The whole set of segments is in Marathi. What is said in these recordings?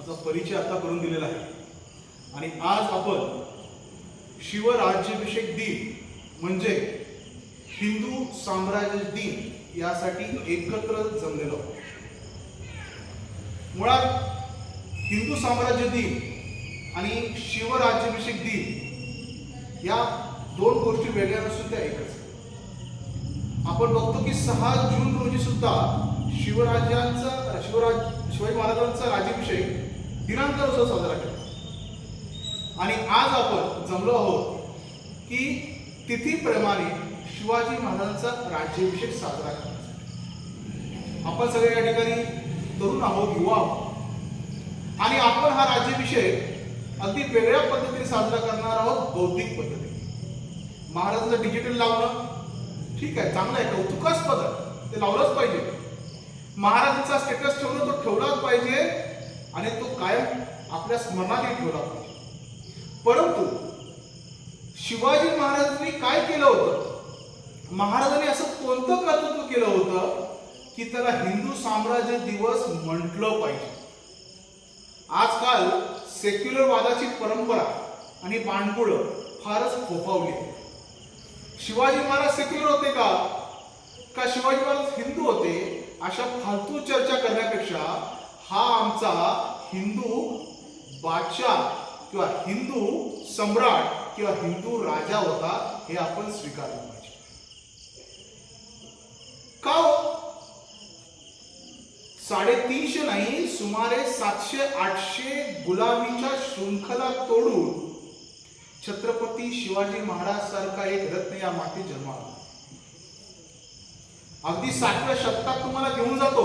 असा परिचय आता करून दिलेला आहे. आणि आज आपण शिवराज्याभिषेक दिन म्हणजे हिंदू साम्राज्य दिन यासाठी एकत्र जमलेलो आहोत. मुळात हिंदू साम्राज्य दिन आणि शिवराज्याभिषेक दिन या दोन गोष्टी वेगळ्या नसून त्या एकच. आपण बघतो की सहा जून रोजी सुद्धा शिवराज्यांचा शिवराज शिवाजी महाराजांचा राज्याभिषेक दिनांक उत्सव साजरा केला. आणि आज आपण जमलो आहोत की तिथीप्रमाणे शिवाजी महाराजांचा राज्याभिषेक साजरा करण्यासाठी. आपण सगळे या ठिकाणी तरुण आहोत युवा आहोत. आणि आपण हा राज्याभिषेक अगदी वेगळ्या पद्धतीने साजरा करणार आहोत बौद्धिक पद्धतीने. महाराजांचं डिजिटल लावणं ठीक आहे चांगलं आहे कौतुकास्पद आहे. ते लावलंच पाहिजे. महाराजांचा स्टेटस ठेवणं तो ठेवलाच पाहिजे. आणि तो कायम आपल्या स्मरणातही ठेवला पाहिजे परंतु शिवाजी महाराजांनी काय केलं होतं? महाराजांनी असं कोणतं कर्तृत्व केलं होतं की त्याला हिंदू साम्राज्य दिवस म्हटलं पाहिजे? आजकाल सेक्युलर वादाची परंपरा आणि बाणपुळं फारच फोफावली आहे शिवाजी महाराज सेक्युलर होते का? का शिवाजी महाराज हिंदू होते? अशा फालतू चर्चा करण्यापेक्षा हा आमचा हिंदू बादशाह किंवा हिंदू सम्राट किंवा हिंदू राजा होता हे आपण स्वीकारलं पाहिजे. का हो? साडेतीनशे नाही सुमारे सातशे आठशे गुलामीच्या शृंखला तोडून छत्रपती शिवाजी महाराज सारखा एक रत्न या मातीत जन्माला अगदी सातव्या शतकात तुम्हाला घेऊन जातो.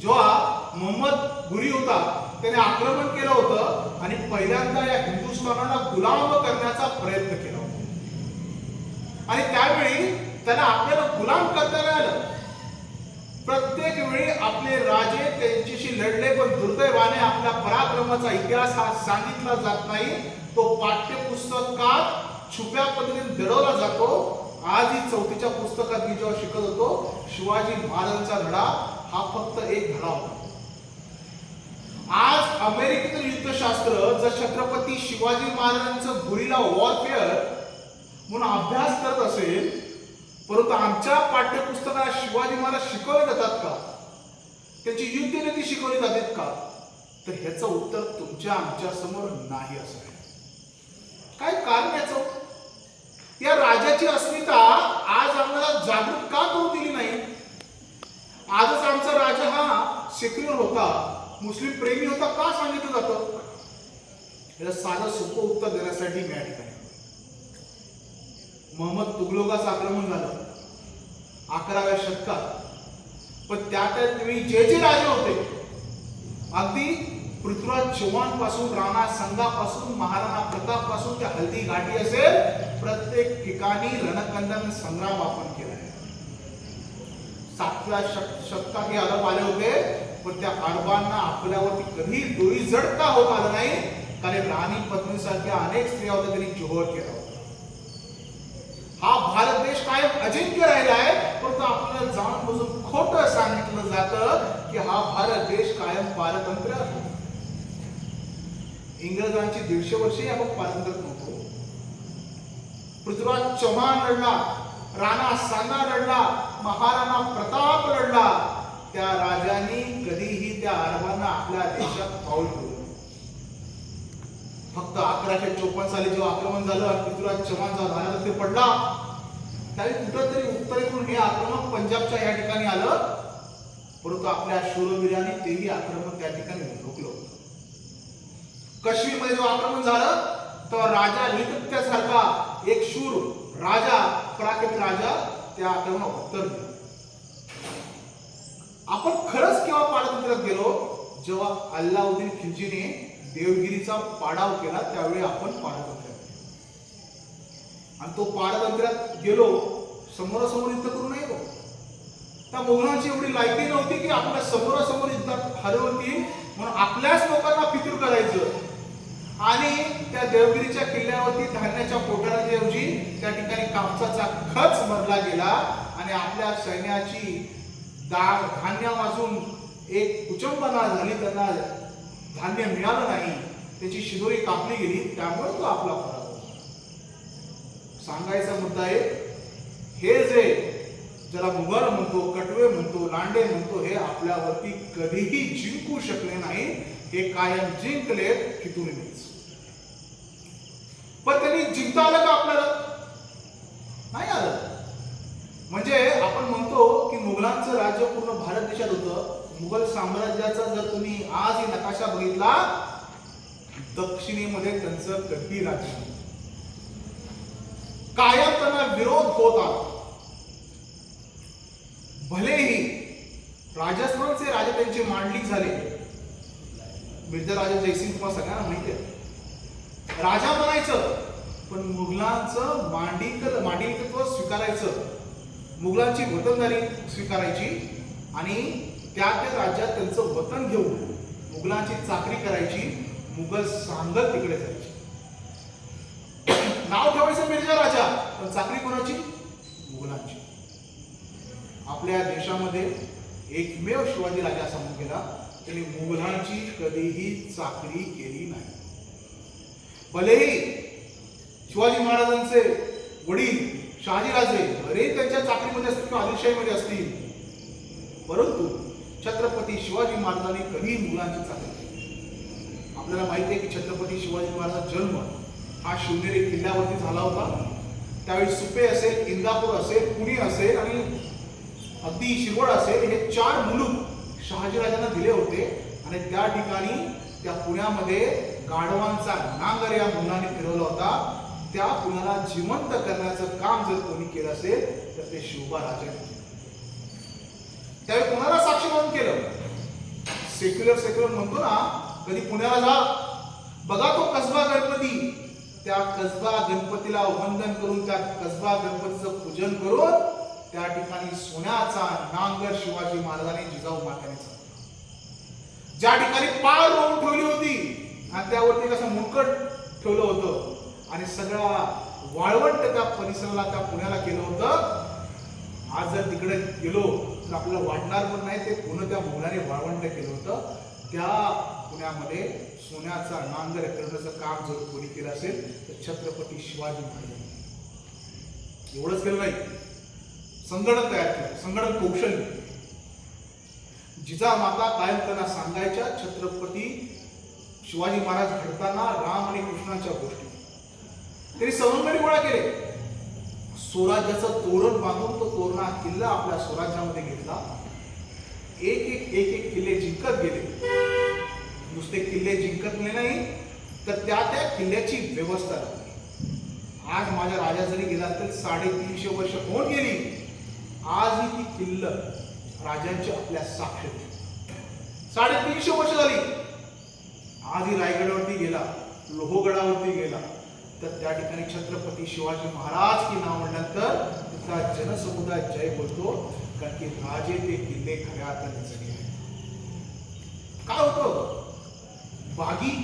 जेव्हा मोहम्मद गुरी होता. त्याने आक्रमण केलं होतं आणि पहिल्यांदा या हिंदुस्थानाला गुलाम करण्याचा प्रयत्न केला होता. आणि त्यावेळी त्याला आपल्याला गुलाम करता आलं. प्रत्येक वेळी आपले राजे त्यांच्याशी लढले पण दुर्दैवाने आपल्या पराक्रमाचा इतिहास हा सांगितला जात नाही. तो पाठ्यपुस्तकात छुप्या पद्धतीने दडवला जातो. आजही चौथीच्या पुस्तकात मी जेव्हा शिकत होतो शिवाजी महाराजांचा धडा हा फक्त एक धडा होता. आज अमेरिकेतील युद्धशास्त्र जर छत्रपती शिवाजी महाराजांचं गुरिला वॉरफेअर म्हणून अभ्यास करत असेल परंतु आमच्या पाठ्यपुस्तकात शिवाजी महाराज शिकवले जातात का? त्यांची युद्धनीती शिकवली जातात का? तर ह्याचं उत्तर तुमच्या आमच्यासमोर नाही असं आहे. काय कारण याचं? या राजाची अस्मिता आज आम्हाला जागृत का करू दिली नाही? आजच आमचा राजा हा सेक्युलर होता. मुस्लिम प्रेमी होता का सांगितलं जातं? याला साधं सोपं उत्तर देण्यासाठी मी या ठिकाणी मोहम्मद तुगलोकाचं आक्रमण झालं. अकराव्या शतकात. पण त्या त्यावेळी जे जे राजे होते अगदी पृथ्वीराज चव्हाणपासून राणा संघापासून महाराणा प्रतापपासून ते हल्दी घाटी असेल प्रत्येक ठिकाणी रणकंदन संग्राम आपण केला आहे सातव्या शत- शतकात हे अरब आले होते पण त्या आडबांना आपल्यावरती कधी डोळी जड का होत आलं नाही. कारण राणी पत्नीसारख्या अनेक स्त्रिया होत्या त्यांनी जोहर केला होता. हा भारत देश कायम अजिंक्य राहिला आहे. परंतु आपल्याला जाणून बसून खोट सांगितलं जातं की हा भारत देश कायम पारतंत्र इंग्रजांची दीडशे वर्षे आपण पारतंत्र नव्हतो. पृथ्वीराज चव्हाण लढला राणा सांगा लढला महाराणा प्रताप लढला. त्या राजांनी कधीही त्या अरबांना आपल्या देशात पाऊल ठेवलं फक्त अकराशे चोपन्न साली जेव्हा आक्रमण झालं पृथ्वीराज चव्हाणचा भारत ते पडला त्यावेळी कुठंतरी उत्तरेकडून हे आक्रमण पंजाबच्या या ठिकाणी आलं. परंतु आपल्या शूरवीराने तेही आक्रमण त्या ठिकाणी रोखलं होतं. काश्मीरमध्ये जेव्हा आक्रमण झालं तेव्हा राजा लिखत्यासारखा एक शूर राजा पराक्रमी राजा त्या आक्रमण उत्तर दिलं. आपण खरंच केव्हा पारतंत्र्यात गेलो? जेव्हा अल्लाउद्दीन खिलजीने देवगिरीचा पाडाव केला त्यावेळी आपण पारतंत्र्यात आणि तो पारतंत्र्यात गेलो समोरासमोर युद्ध करू नये गो त्या मोगलांची एवढी लायकी नव्हती की आपल्या समोरासमोर युद्धात हरवतील म्हणून आपल्याच लोकांना फितूर करायचं. आणि त्या देवगिरीच्या किल्ल्यावरती धान्याच्या पोटाच्या ऐवजी त्या ठिकाणी कापसाचा खच भरला गेला आणि आपल्या सैन्याची दा धान्य वाजून एक कुचंबना झाली त्यांना धान्य मिळालं नाही त्याची शिदोरी कापली गेली त्यामुळे तो आपला पराभव सांगायचा मुद्दा आहे हे जे ज्याला मुघल म्हणतो कटवे म्हणतो लांडे म्हणतो हे आपल्यावरती कधीही जिंकू शकले नाही हे कायम जिंकलेत फितुरीनेच पण त्यांनी जिंकता आलं का आपल्याला नाही आलं म्हणजे आपण म्हणतो की मुघलांचं राज्य पूर्ण भारत देशात होतं. मुघल साम्राज्याचा जर तुम्ही आज ही नकाशा बघितला दक्षिणेमध्ये त्यांचं कधी राज्य कायम त्यांना विरोध होत आला. भलेही राजस्थानचे राजा त्यांचे मांडलिक झाले. मिर्झा राजा जयसिंग तुम्हाला सगळ्यांना माहिती आहे. राजा बनायचं पण मुघलांचं मांडिक मांडिकत्व स्वीकारायचं. मुघलांची वतनदारी स्वीकारायची. आणि त्या त्या राज्यात त्यांचं वतन घेऊन मुघलांची चाकरी करायची मुघल सांगत तिकडे जायची. नाव ठेवायचं मिर्जा राजा पण चाकरी कोणाची? मुघलांची. आपल्या देशामध्ये एकमेव शिवाजी राजा असा गेला त्यांनी मुघलांची कधीही चाकरी केली नाही. भलेही शिवाजी महाराजांचे वडील शहाजीराजे अरे त्यांच्या चाकरीमध्ये असतील किंवा आदिलशाहीमध्ये असतील. परंतु छत्रपती शिवाजी महाराजांनी कधी मुलांची चाकरी आपल्याला माहिती आहे की छत्रपती शिवाजी महाराजांचा जन्म हा शिवनेरी किल्ल्यावरती झाला होता. त्यावेळी सुपे असेल इंदापूर असेल पुणे असेल आणि अगदी शिरवळ असेल हे चार मुलूक शहाजीराजांना दिले होते. आणि त्या ठिकाणी त्या पुण्यामध्ये गाढवांचा नांगर या मुलांनी फिरवला होता. त्या पुण्याला जिवंत करण्याचं काम जर कोणी केलं असेल तर ते शिवबा राजाने त्यावेळी कोणाला साक्षी म्हणून केलं? सेक्युलर सेक्युलर म्हणतो ना कधी पुण्याला जा. बघा तो कसबा गणपती. त्या कसबा गणपतीला वंदन करून त्या कसबा गणपतीचं पूजन करून त्या ठिकाणी सोन्याचा नांगर शिवाजी महाराजांनी जिजाऊ माताने ज्या ठिकाणी पाळ रोवून ठेवली होती आणि त्यावरती कसं मुकट ठेवलं होतं आणि सगळा वाळवंट त्या परिसराला त्या पुण्याला केलं होतं. आज जर तिकडे गेलो तर आपल्याला वाटणार पण नाही ते पुणे त्या मुलाने वाळवंट केलं होतं. त्या पुण्यामध्ये सोन्याचा नांगर करण्याचं काम जर कोणी केलं असेल तर छत्रपती शिवाजी महाराज. एवढंच केलं नाही. संगणक तयार केलं संगणक कौशल्य. जिजा माता कायम त्यांना सांगायच्या छत्रपती शिवाजी महाराज घडताना राम आणि कृष्णाच्या गोष्टी. त्यांनी सवंगडी गोळा केले. स्वराज्याचं तोरण बांधून तो तोरणा किल्ला आपल्या स्वराज्यामध्ये घेतला. एक एक एक एक किल्ले जिंकत गेले. नुसते किल्ले जिंकत नाही तर त्या त्या किल्ल्याची व्यवस्था आज माझ्या राजा जरी गेला तर साडेतीनशे वर्ष होऊन गेली. आजही ती किल्ल राजांची आपल्या साक्ष साडेतीनशे वर्ष झाली. आजही रायगडावरती गेला लोहगडावरती गेला. तर त्या ठिकाणी छत्रपती शिवाजी महाराज की नाव म्हटल्यानंतर तिथला जनसमुदाय जय बोलतो. कारण की राजे ते किल्ले खऱ्या अर्थाने. जगे आहेत. काय होतं? बागी.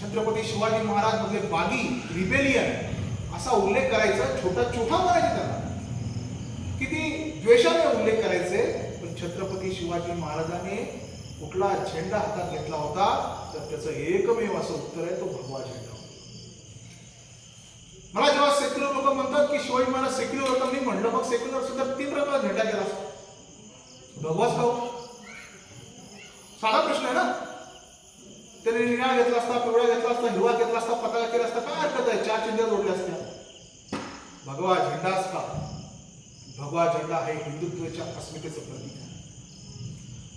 छत्रपती शिवाजी महाराज मधले बागी रिबेलियन असा उल्लेख करायचा. छोटा छोटा करायचा त्यांना किती द्वेषाने उल्लेख करायचे. पण छत्रपती शिवाजी महाराजांनी कुठला झेंडा हातात घेतला होता तर त्याचं एकमेव असं उत्तर आहे तो भगवा झेंडा मला जेव्हा सेक्युलर लोक म्हणतात की शिवाजी महाराज सेक्युलर होता मी म्हणलं मग सेक्युलर सुद्धा तीन प्रकार झेंडा गेला असता भगवाच का साधा प्रश्न आहे ना? त्याने निळा घेतला असता पिवळा घेतला असता हिरवा घेतला असता पताका केला असता काय हरकत आहे? चार चिंध्या जोडल्या असत्या. भगवा झेंडा असता. भगवा झेंडा हे हिंदुत्वाच्या अस्मितेचं प्रतीक आहे.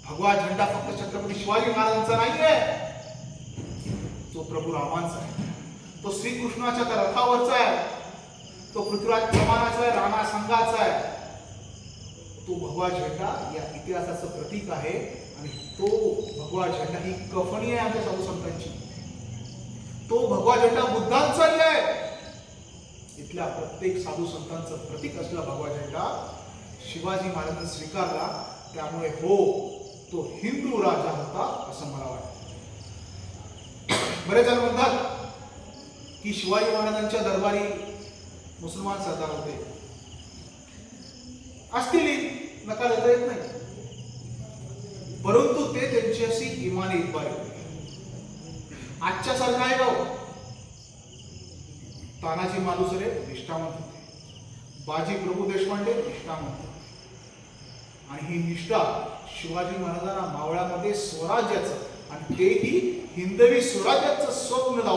भगवा झेंडा फक्त छत्रपती शिवाजी महाराजांचा नाहीये. तो प्रभू रामांचा आहे. तो श्रीकृष्णाच्या त्या रथावरचा आहे. तो पृथ्वीराज चव्हाणाचा आहे राणा संघाचा आहे. तो भगवा झेंडा या इतिहासाचं प्रतीक आहे आणि तो भगवा झेंडा ही कफणी आहे आमच्या साधू संतांची. तो भगवा झेंडा बुद्धांचाही आहे. इथल्या प्रत्येक साधू संतांचं प्रतीक असलेला भगवा झेंडा शिवाजी महाराजांनी स्वीकारला. त्यामुळे हो तो हिंदू राजा होता असं मला वाटतं. बरेच जण म्हणतात की शिवाजी महाराजांच्या दरबारी मुसलमान सरदार होते. असतील नकार देता येत नाही. परंतु ते त्यांच्याशी इमान इतबार होते. आजच्या सारखा आहे गाव हो? तानाजी मालुसरे निष्ठावंत होते. बाजी प्रभू देशपांडे निष्ठावंत होते. आणि ही निष्ठा शिवाजी महाराजांना मावळ्यामध्ये स्वराज्याचं आणि तेही हिंदवी स्वराज्याचं स्वप्न लावलं